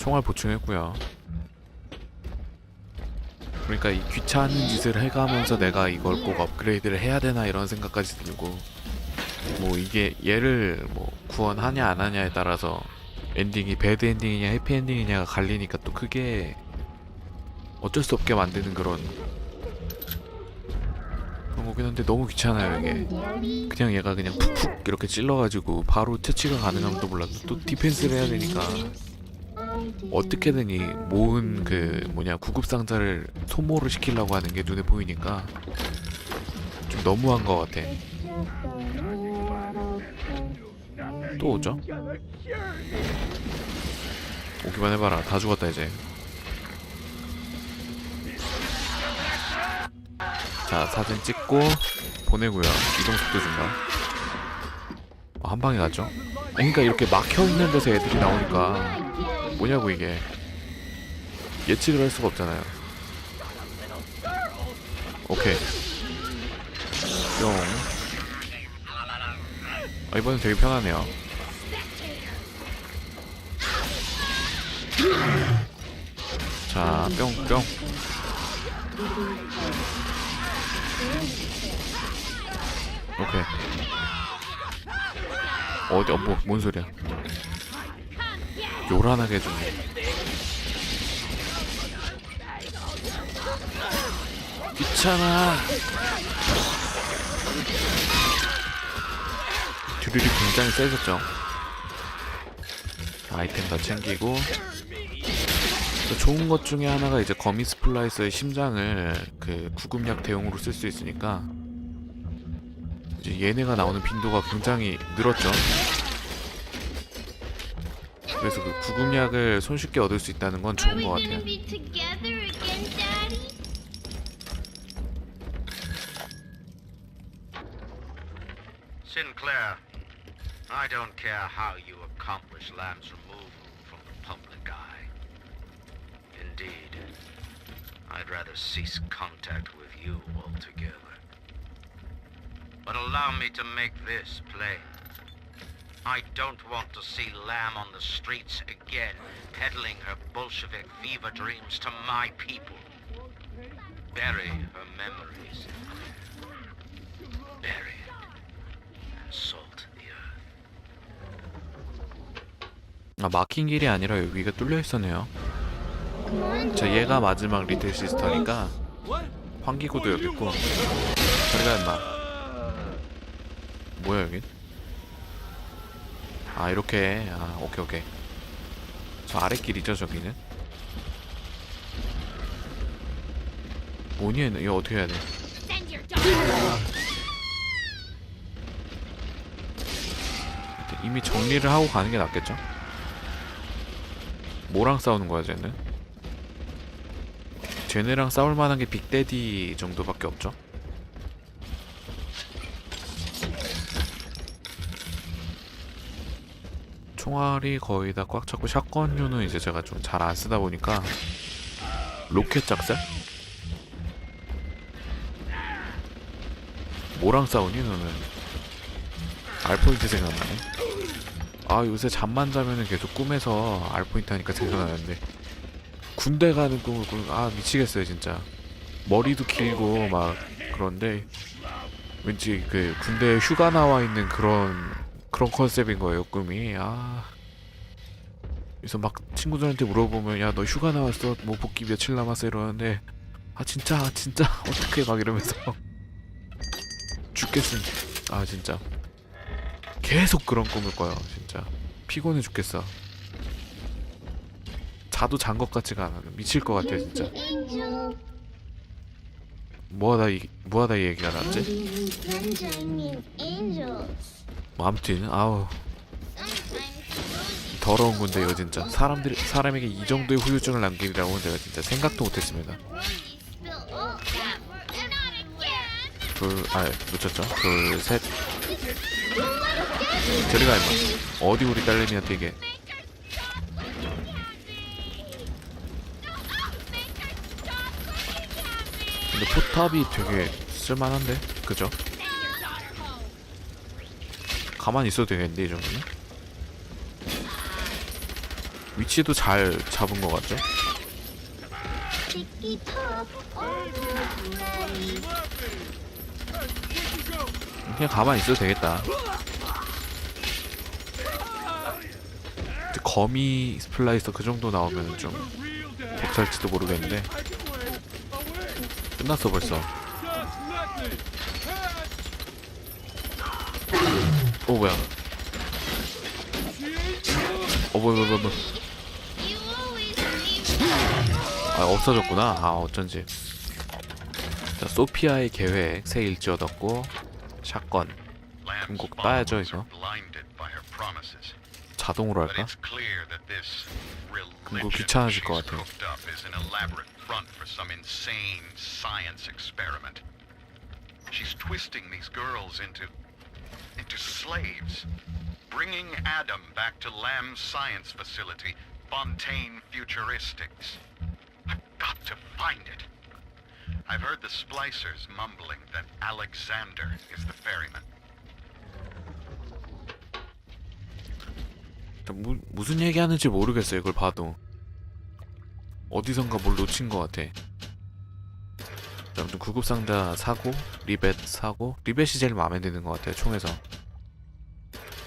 총알 보충했고요. 그러니까 이 귀찮은 짓을 해가면서 내가 이걸 꼭 업그레이드를 해야 되나 이런 생각까지 들고 뭐 이게 얘를 뭐 구원하냐 안 하냐에 따라서 엔딩이 배드 엔딩이냐 해피 엔딩이냐가 갈리니까 또 크게 어쩔 수 없게 만드는 그런 그런 거긴 한데 너무 귀찮아요 이게 그냥 얘가 그냥 푹푹 이렇게 찔러가지고 바로 채취가 가능함도 몰라도 또 디펜스를 해야 되니까 어떻게든 이 모은 그 뭐냐 구급 상자를 소모를 시키려고 하는 게 눈에 보이니까 좀 너무한 것 같아. 또 오죠? 오기만 해봐라. 다 죽었다 이제. 자 사진 찍고 보내고요. 이동 속도 증가. 어, 한 방에 갔죠? 그러니까 이렇게 막혀 있는 데서 애들이 나오니까 뭐냐고 이게 예측을 할 수가 없잖아요. 오케이. 뿅. 아, 이번엔 되게 편하네요. 자, 뿅, 뿅. 오케이. 어디, 어, 뭐, 뭔 소리야? 요란하게 해주네. 귀찮아. 듀리이 굉장히 세졌죠. 아이템 다 챙기고 또 좋은 것 중에 하나가 이제 거미 스플라이서의 심장을 그 구급약 대용으로 쓸 수 있으니까 이제 얘네가 나오는 빈도가 굉장히 늘었죠. 그래서 그 구급약을 손쉽게 얻을 수 있다는 건 Are 좋은 we 것 gonna 같아요. be together again, Daddy? Sinclair, I don't care how you accomplish Lamb's removal from the public eye. Indeed, I'd rather cease contact with you altogether. But allow me to make this plain. I don't want to see Lamb on the streets again, peddling her Bolshevik fever dreams to my people. Bury her memories. Bury it and salt the earth. 아 막힌 길이 아니라 여기가 뚫려 있었네요. 자 얘가 마지막 리틀 시스터니까 환기구도 여기 있고 저리가 임마 뭐야 여긴? 아 이렇게 아 오케이 오케이 저 아랫길이죠 저기는 뭐니 이거 어떻게 해야 돼 이미 정리를 하고 가는 게 낫겠죠? 뭐랑 싸우는 거야 쟤는? 쟤네랑 싸울 만한 게 빅데디 정도밖에 없죠? 총알이 거의 다 꽉 찼고 샷건류는 이제 제가 좀 잘 안 쓰다 보니까 로켓 작살? 뭐랑 싸우니 너는? 알포인트 생각나네. 아 요새 잠만 자면은 계속 꿈에서 알포인트 하니까 생각나는데 군대 가는 꿈을 꾸는 아 미치겠어요 진짜 머리도 길고 막 그런데 왠지 그 군대 휴가 나와 있는 그런 그런 컨셉인 거예요 꿈이. 아. 그래서 막 친구들한테 물어보면 야 너 휴가 나왔어? 뭐 복귀 며칠 남았어? 이러는데 아 진짜 아, 진짜? 어떡해? 막 이러면서. 죽겠음. 아 진짜. 계속 그런 꿈을 꿔요 진짜. 피곤해 죽겠어. 자도 잔 것 같지가 않아. 미칠 것 같아 진짜. 뭐하다 이 뭐하다 이 얘기가 나왔지 뭐 아무튼 아우. 더러운 건데 이거 진짜. 사람들이 사람에게 이 정도의 후유증을 남기리라고는 제가 진짜 생각도 못했습니다. again. 둘아 놓쳤죠? 둘 셋. 저리가 임마. 어디 우리 딸내미한테 이게. 근데 포탑이 되게 쓸만한데? 그죠? 가만히 있어도 되겠는데 이 정도면? 위치도 잘 잡은 것 같죠? 그냥 가만히 있어도 되겠다. 거미 스플라이서 그 정도 나오면 좀 괜찮을지도 모르겠는데 끝났어 벌써. 오 뭐야? 어 뭐야 뭐야 뭐야? 아 없어졌구나. 아 어쩐지. 자 소피아의 계획 새 일지 얻었고 샷건 Lamb's 꼭 따야죠, 이거. 자동으로 할까? 그거 귀찮아질 것 같아요. She's twisting these girls into into slaves, bringing Adam back to Lamb's science facility, Fontaine Futuristics. I've got to find it. I've heard the splicers mumbling that Alexander is the ferryman. 무, 무슨 얘기하는지 모르겠어요 이걸 봐도 어디선가 뭘 놓친 것 같아 자, 아무튼 구급상자 사고 리벳 사고 리벳이 제일 마음에 드는 것 같아요 총에서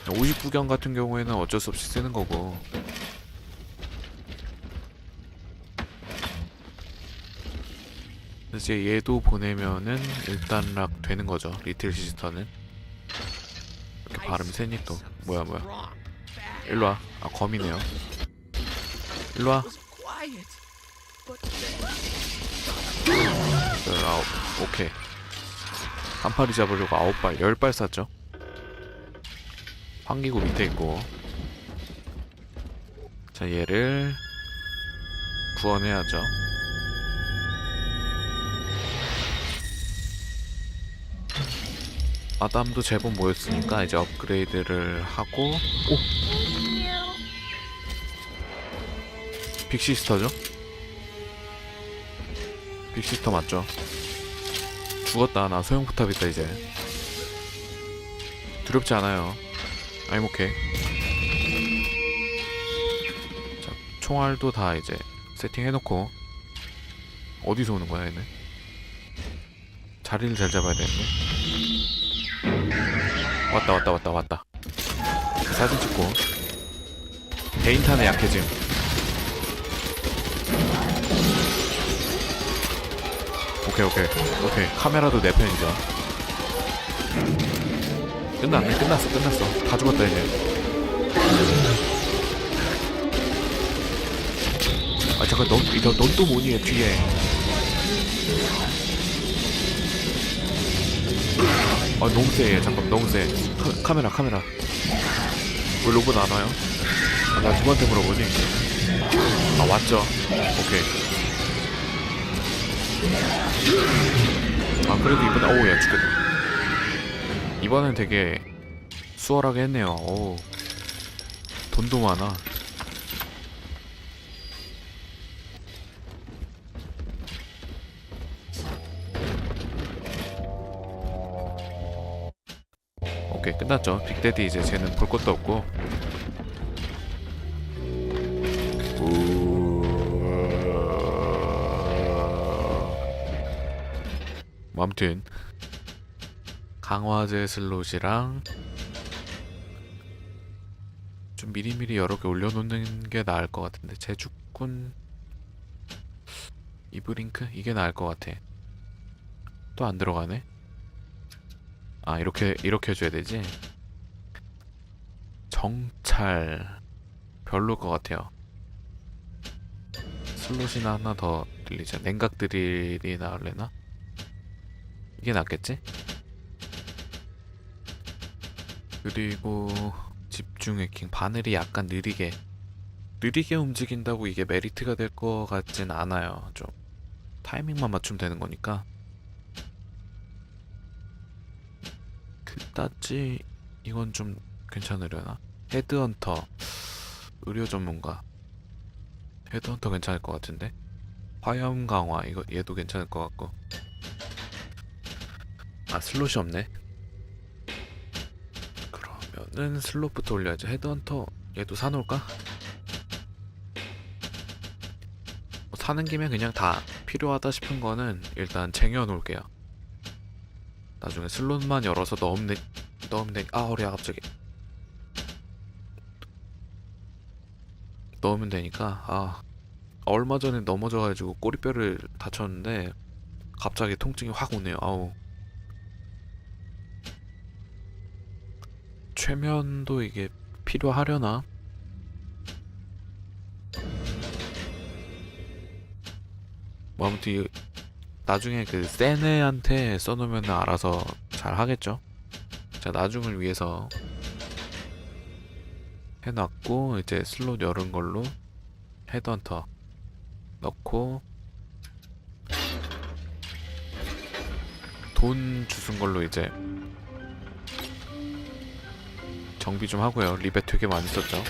59경 같은 경우에는 어쩔 수 없이 쓰는 거고. 이제 얘도 보내면은 일단락 되는 거죠. 리틀 시스터는. 이렇게 발음이 세니 또. 뭐야 뭐야. 일로와. 아 검이네요. 일로와. 열 아홉. 오케이. 한 파리 잡으려고 아홉 발 열 발 쐈죠 환기구 밑에 있고. 자 얘를 구원해야죠. 아담도 제법 모였으니까 이제 업그레이드를 하고. 오! 빅시스터죠? 빅시스터 맞죠? 죽었다. 나 소형포탑 있다 이제. 두렵지 않아요 I'm okay 자 총알도 다 이제 세팅해놓고 어디서 오는 거야 얘네? 자리를 잘 잡아야 되는데? 왔다 왔다 왔다 왔다. 사진 찍고. 개인탄에 약해짐 오케이 오케이. 오케이. 카메라도 내 편이죠 끝났네 끝났어 끝났어. 다 죽었다 이제. 아 잠깐 넌넌 또 뭐니 뒤에? 아 너무 세 얘. 잠깐 너무 세. 카, 카메라 카메라. 왜 로봇 안 와요? 아, 나 누구한테 물어보니? 아 왔죠. 오케이. 아 그래도 이번에 어우 야 죽겠다 이번엔 되게 수월하게 했네요. 어우 돈도 많아. 오케이 끝났죠. 빅데디 이제 쟤는 볼 것도 없고. 뭐 아무튼 강화제 슬롯이랑 좀 미리미리 여러 개 올려놓는 게 나을 것 같은데 제주꾼 이브링크? 이게 나을 것 같아. 또 안 들어가네? 아 이렇게 이렇게 해줘야 되지? 정찰. 별로일 것 같아요. 슬롯이나 하나 더 들리자. 냉각 드릴이 나을래나? 이게 낫겠지 그리고 집중 해킹. 바늘이 약간 느리게 느리게 움직인다고 이게 메리트가 될 것 같진 않아요. 좀 타이밍만 맞추면 되는 거니까. 그따지 이건 좀 괜찮으려나? 헤드헌터. 의료 전문가. 헤드헌터 괜찮을 것 같은데? 화염 강화. 이거 얘도 괜찮을 것 같고. 아 슬롯이 없네 그러면은 슬롯부터 올려야지 헤드헌터 얘도 사놓을까? 타는 김에 그냥 다 필요하다 싶은 거는 일단 쟁여 놓을게요. 나중에 슬롯만 열어서 넣으면 되, 넣으면 되, 아 허리야 갑자기. 넣으면 되니까 아 얼마 전에 넘어져가지고 꼬리뼈를 다쳤는데 갑자기 통증이 확 오네요. 아우. 최면도 이게 필요하려나? 뭐 아무튼 이- 나중에 그센 애한테 써놓으면 알아서 잘 하겠죠. 자 나중을 위해서 해놨고 이제 슬롯 열은 걸로 헤드헌터 넣고 돈 주순 걸로 이제 정비 좀 하고요. 리벳 되게 많이 썼죠.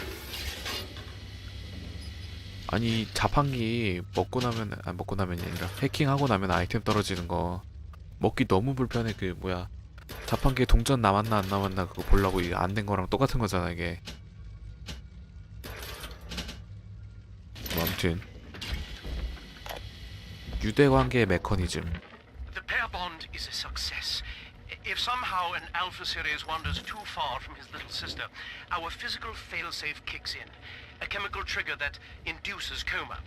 아니 자판기 먹고 나면 아 먹고 나면이 아니라 해킹하고 나면 아이템 떨어지는 거 먹기 너무 불편해 그 뭐야 자판기에 동전 남았나 안 남았나 그거 보려고 이게 안 된 거랑 똑같은 거잖아 이게 뭐 아무튼 유대 관계의 메커니즘 The pair bond is a success. I- If somehow an Alpha Series wanders too far from his little sister, our physical failsafe kicks in, a chemical trigger that induces coma.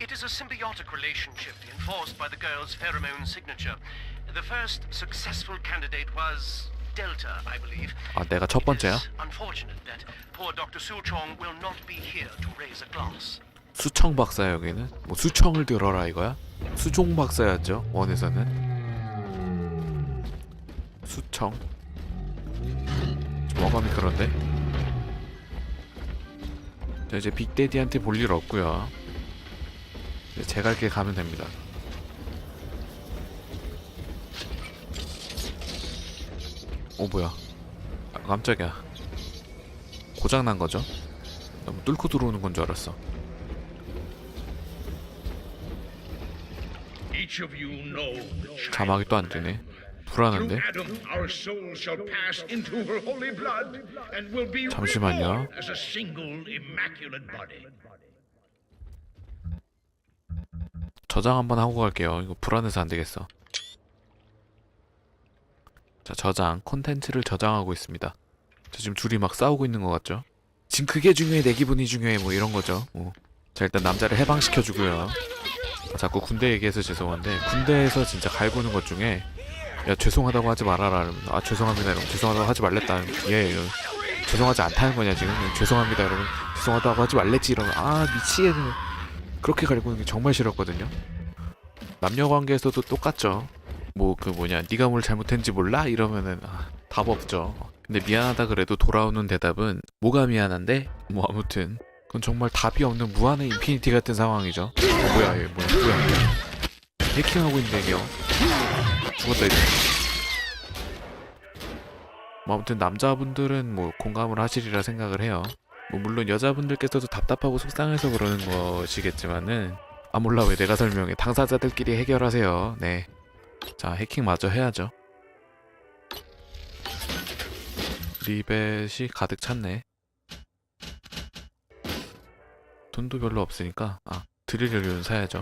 It is a symbiotic relationship enforced by the girl's pheromone signature. The first successful candidate was Delta, I believe. 아 내가 첫 It 번째야? is unfortunate that poor Dr. Su Chong will not be here to raise a glass. 수청 박사 여기는 뭐 수청을 들어라 이거야? 수종 박사였죠 원에서는 수청. 좀 어감이 그런데? 자 이제 빅데디한테 볼 일 없고요. 이제 제갈길 가면 됩니다. 오 뭐야? 아, 깜짝이야. 고장 난 거죠? 너무 뚫고 들어오는 건 줄 알았어. 자막이 또안 뜨네. 불안한데? 잠시만요. 저장 한번 하고 갈게요. 이거 불안해서 안 되겠어. 자, 저장. 콘텐츠를 저장하고 있습니다. 자, 지금 둘이 막 싸우고 있는 것 같죠? 지금 그게 중요해, 내 기분이 중요해, 뭐 이런 거죠. 어. 자, 일단 남자를 해방시켜주고요. 아, 자꾸 군대 얘기해서 죄송한데, 군대에서 진짜 갈구는 것 중에, 야, 죄송하다고 하지 말아라. 이러면, 아, 죄송합니다. 여러분. 죄송하다고 하지 말랬다. 예, 예. 죄송하지 않다는 거냐, 지금. 죄송합니다, 여러분. 죄송하다고 하지 말랬지. 이러면, 아, 미치겠네. 그렇게 갈구는 게 정말 싫었거든요. 남녀 관계에서도 똑같죠. 뭐 그 뭐냐, 네가 뭘 잘못했는지 몰라 이러면은 아, 답 없죠. 근데 미안하다 그래도 돌아오는 대답은 뭐가 미안한데? 뭐 아무튼 그건 정말 답이 없는 무한의 인피니티 같은 상황이죠. 어, 뭐야, 얘 뭐야, 뭐야? 해킹하고 있는데 이게요. 죽었다 이제. 뭐 아무튼 남자분들은 뭐 공감을 하시리라 생각을 해요. 뭐 물론 여자분들께서도 답답하고 속상해서 그러는 것이겠지만은 아 몰라. 왜 내가 설명해? 당사자들끼리 해결하세요. 네. 자 해킹 마저 해야죠. 리벳이 가득 찼네. 돈도 별로 없으니까 아 드릴 연료는 사야죠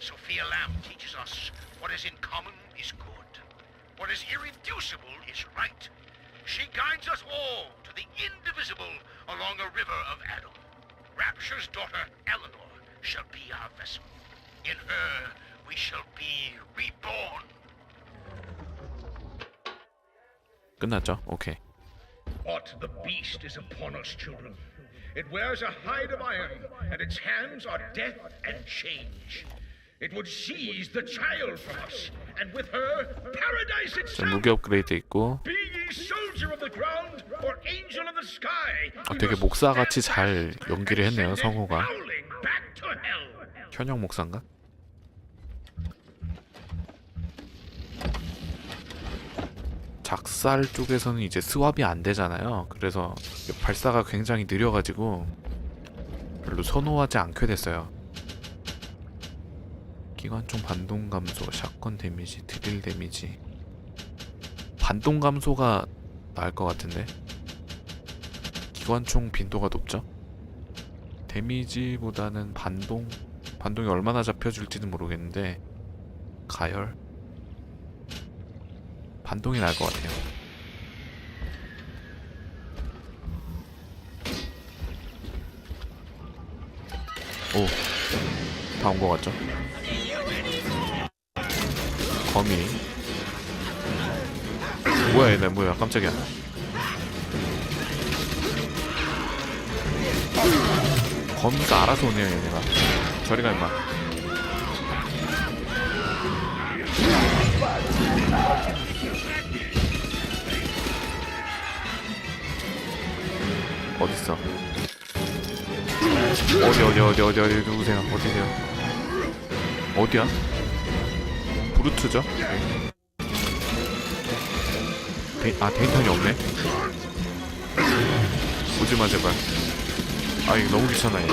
Sophia Lamb teaches us what is in common is good. What is irreducible is right. She guides us all to the indivisible along a river of Adam. Rapture's daughter, Eleanor, shall be our vessel. In her, we shall be reborn. 끝났죠 오케이 But the beast is upon us, children. It wears a hide of iron, and its hands are death and change. It would seize the child from us, and with her, paradise 자 itself. 무기 업그레이드 있고 Be ye soldier of the ground or angel of the sky. 아, 되게 목사같이 잘 연기를 했네요 성우가. 현역 목사인가? 작살 쪽에서는 이제 스왑이 안 되잖아요. 그래서 발사가 굉장히 느려가지고 별로 선호하지 않게 됐어요. 기관총 반동 감소, 샷건 데미지, 드릴 데미지. 반동 감소가 나을 것 같은데. 기관총 빈도가 높죠? 데미지보다는 반동 반동이 얼마나 잡혀줄지는 모르겠는데 가열 반동이 나을 것 같아요. 오, 다 온 것 같죠? 거미. 뭐야 얘네 뭐야 깜짝이야. 거미가 알아서 오네요 얘네가. 저리 가 임마. 어딨어? 어디 어디 어디 어디 어디 누구세요? 어디세요? 어디야? 브루트죠? 데, 아 데이터이 없네. 오지마 제발. 아 이거 너무 귀찮아 얘.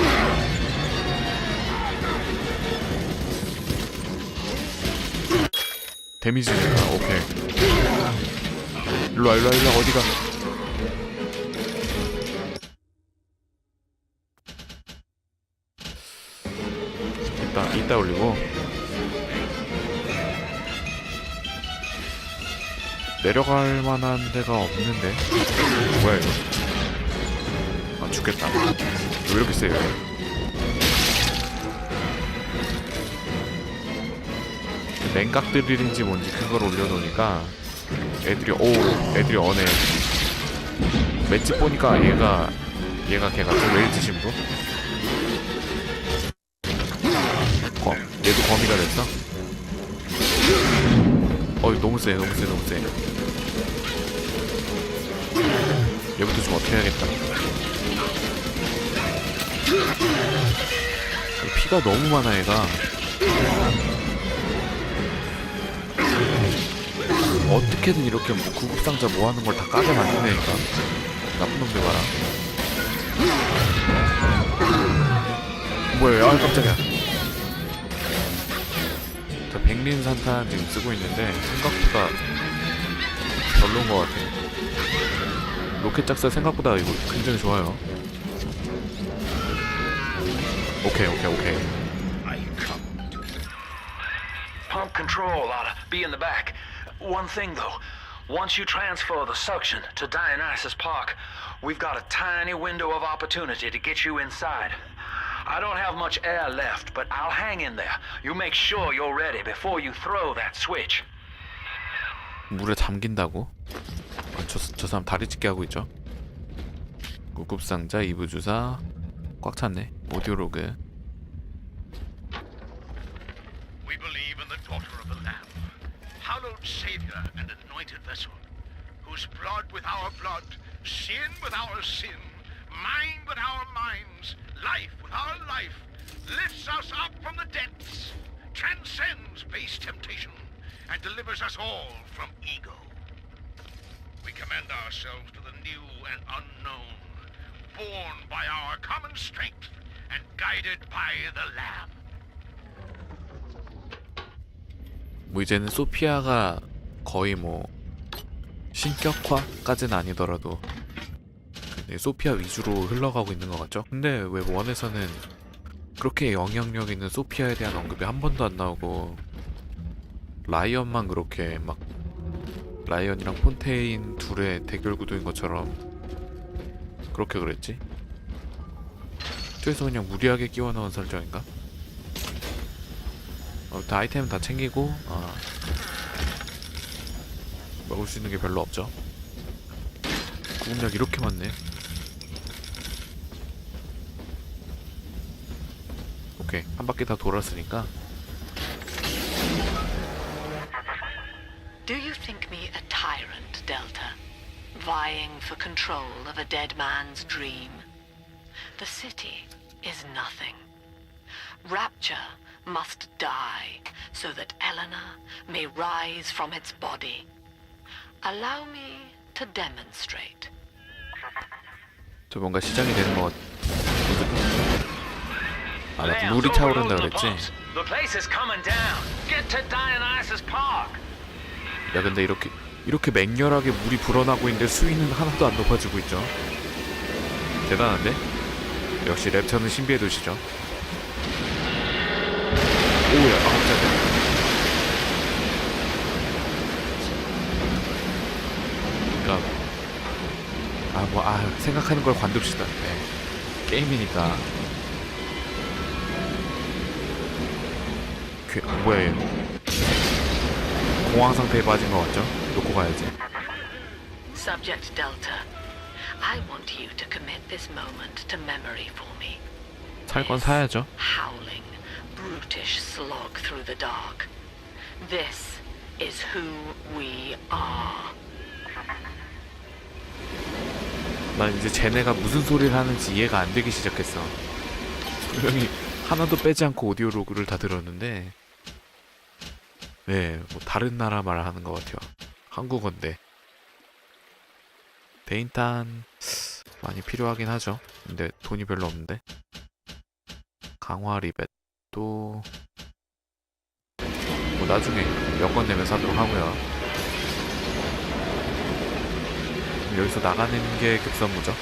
데미지니까 오케이. 일로와 일로와 일로와 어디가? 이따 이따 올리고 내려갈 만한 데가 없는데. 뭐야 이거? 아 죽겠다. 왜 이렇게 세요? 냉각 드릴인지 뭔지 그걸 올려놓으니까 애들이 오 애들이 어네. 맷집 보니까 얘가 얘가 걔가 저 웨일즈 신부 검 얘도 거미가 됐어 어 너무 세 너무 세 너무 세 얘부터 좀 어떻게 해야겠다. 피가 너무 많아 얘가. 어떻게든 이렇게 뭐 구급상자 모아놓은 걸 다 까게 만드네니까 나쁜 놈들 봐라. 뭐야 아 깜짝이야 저 백린 산탄 지금 쓰고 있는데 생각보다 별로인 것 같아 로켓 작사 생각보다 이거 굉장히 좋아요 오케이 오케이 오케이 I come to Pump control ought to be in the back. One thing though, once you transfer the suction to Dionysus Park, we've got a tiny window of opportunity to get you inside. I don't have much air left, but I'll hang in there. You make sure you're ready before you throw that switch. 물에 잠긴다고? 아, 저, 저 사람 다리 찢게 하고 있죠? 구급상자, 이부주사 꽉 찼네 오디오로그 We believe in the daughter of the Lamb, hallowed Savior and anointed vessel, whose blood with our blood, sin with our sin, mind with our minds, life our life, lifts us up from the depths, transcends base temptation, and delivers us all from ego. We commend ourselves to the new and unknown, born by our common strength and guided by the Lamb. 뭐 이제는 소피아가 거의 뭐 신격화까지는 아니더라도 소피아 위주로 흘러가고 있는 것 같죠? 근데 왜 원에서는 그렇게 영향력 있는 소피아에 대한 언급이 한 번도 안 나오고 라이언만 그렇게 막 라이언이랑 폰테인 둘의 대결 구도인 것처럼 그렇게 그랬지? 저에서 그냥 무리하게 끼워 넣은 설정인가? 아무튼 아이템은 다 챙기고 아, 먹을 수 있는 게 별로 없죠. 구급약 이렇게 많네. 오케이 한 바퀴 다 돌았으니까 Do you think me a tyrant, Delta? vying for control of a dead man's dream. The city is nothing. Rapture must die so that Eleanor may rise from its body. Allow me to demonstrate. 저 뭔가 시작이 되는 것 같... 아, 나 물이 차오른다 그랬지? 야 근데 이렇게 이렇게 맹렬하게 물이 불어나고 있는데 수위는 하나도 안 높아지고 있죠? 대단한데? 역시 랩처는 신비의 도시죠. 오야 아 깜짝이야 그니까 아 뭐 아 생각하는 걸 관둡시다. 네. 게임이니까 괴, 뭐야 얘 공황 상태에 빠진 것 같죠? 놓고 가야지. Subject Delta, I want you to commit this moment to memory for me. 살 건 사야죠. Howling, brutish slog through the dark. This is who we are. 난 이제 쟤네가 무슨 소리를 하는지 이해가 안 되기 시작했어. 분명히 하나도 빼지 않고 오디오 로그를 다 들었는데, 네, 뭐 다른 나라 말 하는 것 같아요. 한국어인데. 대인탄 많이 필요하긴 하죠. 근데 돈이 별로 없는데. 강화 리벳 또. 뭐 나중에 여권 내면 사도록 하고요. 여기서 나가는 게 급선무죠.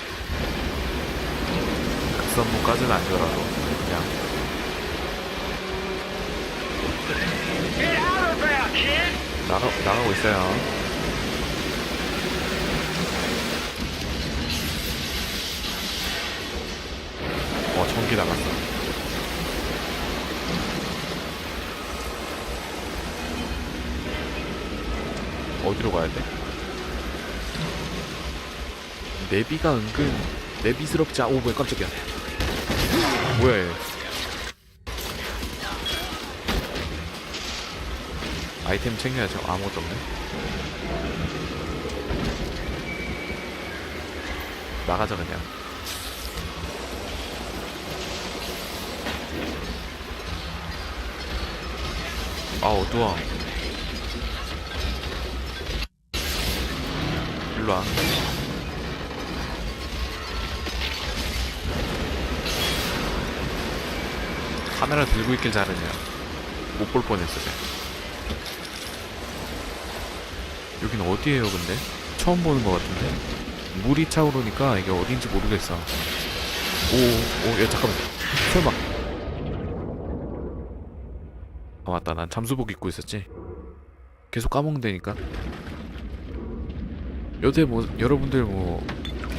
급선무까지는 아니더라도 그냥 나가 나가고 있어요. 어 전기 나갔어. 어디로 가야 돼? 내비가 은근 내비스럽지 않... 오 뭐야 깜짝이야 뭐야 얘 아이템 챙겨야죠. 아무것도 없네. 나가자 그냥. 아 어두워. 일로 와. 카메라 들고 있길 잘했네요. 못볼 뻔했어, 쟤. 여긴 어디예요, 근데? 처음 보는 것 같은데? 물이 차오르니까 이게 어딘지 모르겠어. 오, 오, 야, 잠깐만. 설마. 아, 맞다. 난 잠수복 입고 있었지. 계속 까먹는다니까. 요새 뭐, 여러분들 뭐,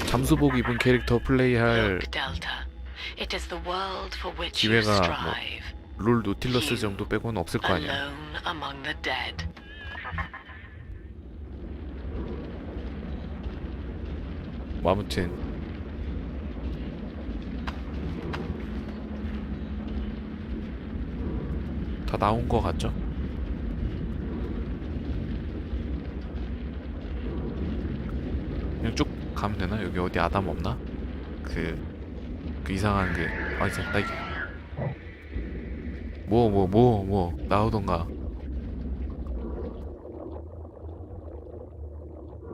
잠수복 입은 캐릭터 플레이할 기회가 뭐. 룰 노틸러스 정도 빼고는 없을 거 아니야. 뭐 아무튼 다 나온 거 같죠? 그냥 쭉 가면 되나? 여기 어디 아담 없나? 그, 그 이상한 그, 아, 나 이게. 뭐, 뭐, 뭐, 뭐, 나오던가.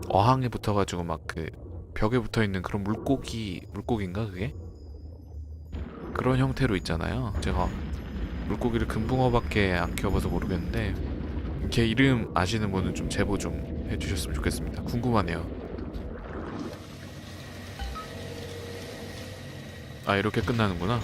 어항에 붙어가지고 막 그, 벽에 붙어 있는 그런 물고기 물고기인가 그게? 그런 형태로 있잖아요. 제가 물고기를 금붕어밖에 안 키워봐서 모르겠는데 걔 이름 아시는 분은 좀 제보 좀 해주셨으면 좋겠습니다. 궁금하네요. 아 이렇게 끝나는구나.